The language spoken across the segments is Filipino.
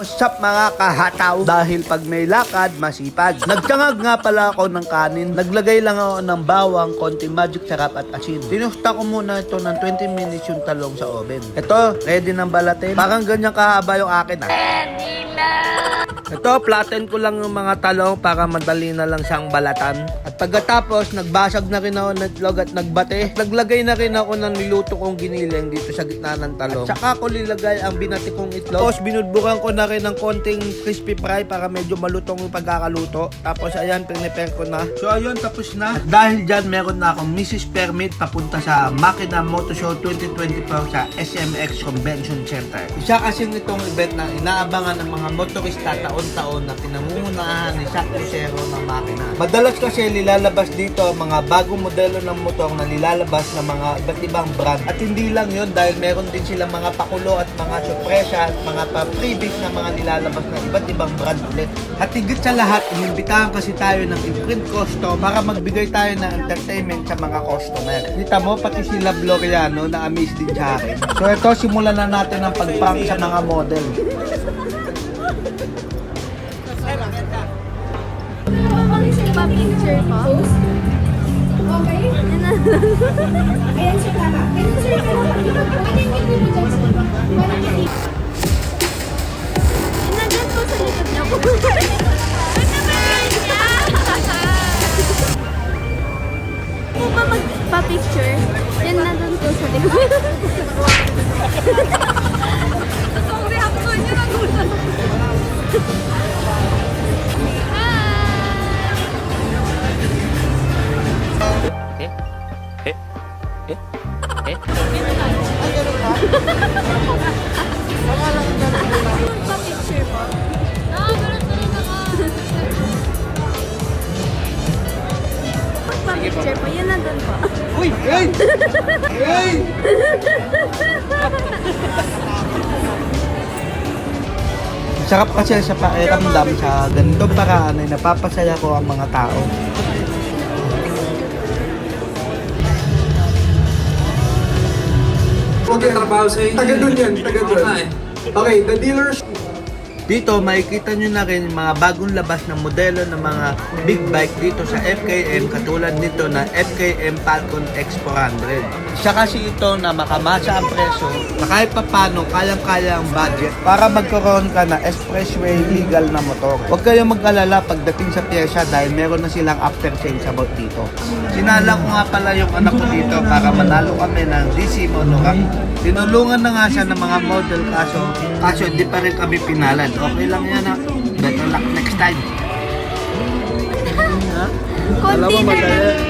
What's up mga kahataw? Dahil pag may lakad, masipag. Nagtangag nga pala ako ng kanin. Naglagay lang ako ng bawang, konting magic sarap at asin. Tinusta ko muna ito ng 20 minutes yung talong sa oven. Ito, ready ng balatin. Parang ganyan kahaba yung akin ah. Ito, platen ko lang yung mga talong para madali na lang siyang balatan. At pagkatapos, nagbasag na rin ako ng itlog at nagbate. Naglagay na rin ako ng niluto kong giniling dito sa gitna ng talong. Saka ko nilagay ang binati kong itlog. Tapos binudbukan ko na rin ng konting crispy fry para medyo malutong yung pagkakaluto. Tapos ayan, prepare ko na. So ayun, tapos na. At dahil dyan, meron na akong Mrs. Permit papunta sa Makina Motor Show 2024 sa SMX Convention Center. Isa kasi itong event na inaabangan ng mga motorista taon-taon na pinangungunahan ni Jack Lucero ng makina. Madalas kasi nilalabas dito ang mga bagong modelo ng motor na nilalabas ng mga iba't ibang brand. At hindi lang yon dahil meron din silang mga pakulo at mga sorpresa at mga pa-freebies na mga nilalabas ng iba't ibang brand ulit. At higit sa lahat, inimbitahan kasi tayo ng imprint custom para magbigay tayo ng entertainment sa mga customer. Kita mo, pati sila Gloriano na amaze din sa. So ito, simulan na natin ang pag-prank sa mga model. Pa-picture ko. Okay? Ayan siya tama. Ganun sir, ano Po. Ah, ganun ganun ako. Pa-picture po. Yan nandun po. Uy! Hey! Hey! Sarap kasi sa pakiramdam sa ganitong paraan ay napapasaya ko ang mga tao. Okay, trabaho sa inyo. Taga doon yan, taga doon. Okay. Okay, the dealers Dito, makikita nyo na rin mga bagong labas na modelo ng mga big bike dito sa FKM katulad nito na FKM Falcon X400. Siya kasi ito na makamasa ang presyo na kahit pa paano kayang-kaya ang budget para magkaroon ka na expressway legal na motor. Huwag kayong mag-alala pagdating sa pyesa dahil meron na silang after sales about dito. Sinala ko nga pala yung anak ko dito para manalo kami ng DC Monorack. Tinulungan na nga siya ng mga model kaso kaso hindi pa rin kami pinalan. Okay lang yan ha. Better luck next time. Konti na lang.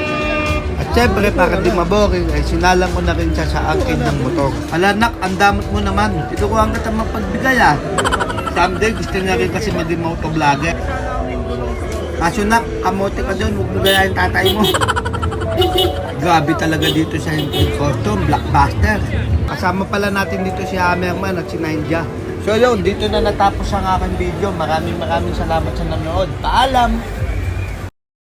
At syempre, para di maboring, ay sinalang ko na rin siya sa angkin ng motor. Ala nak, ang damot mo naman. Tinukuhan ka ng mapagbigay ah. Someday, gusto niya rin kasi maging motovlogger. Kaso nak, kamote ka doon, huwag mo gayahin tatay mo. Grabe talaga dito sa Henry Custom, Blockbuster. Kasama pala natin dito si Hammerman at si Ninja. So yun, dito na natapos ang aking video. Maraming maraming salamat sa nanood. Paalam!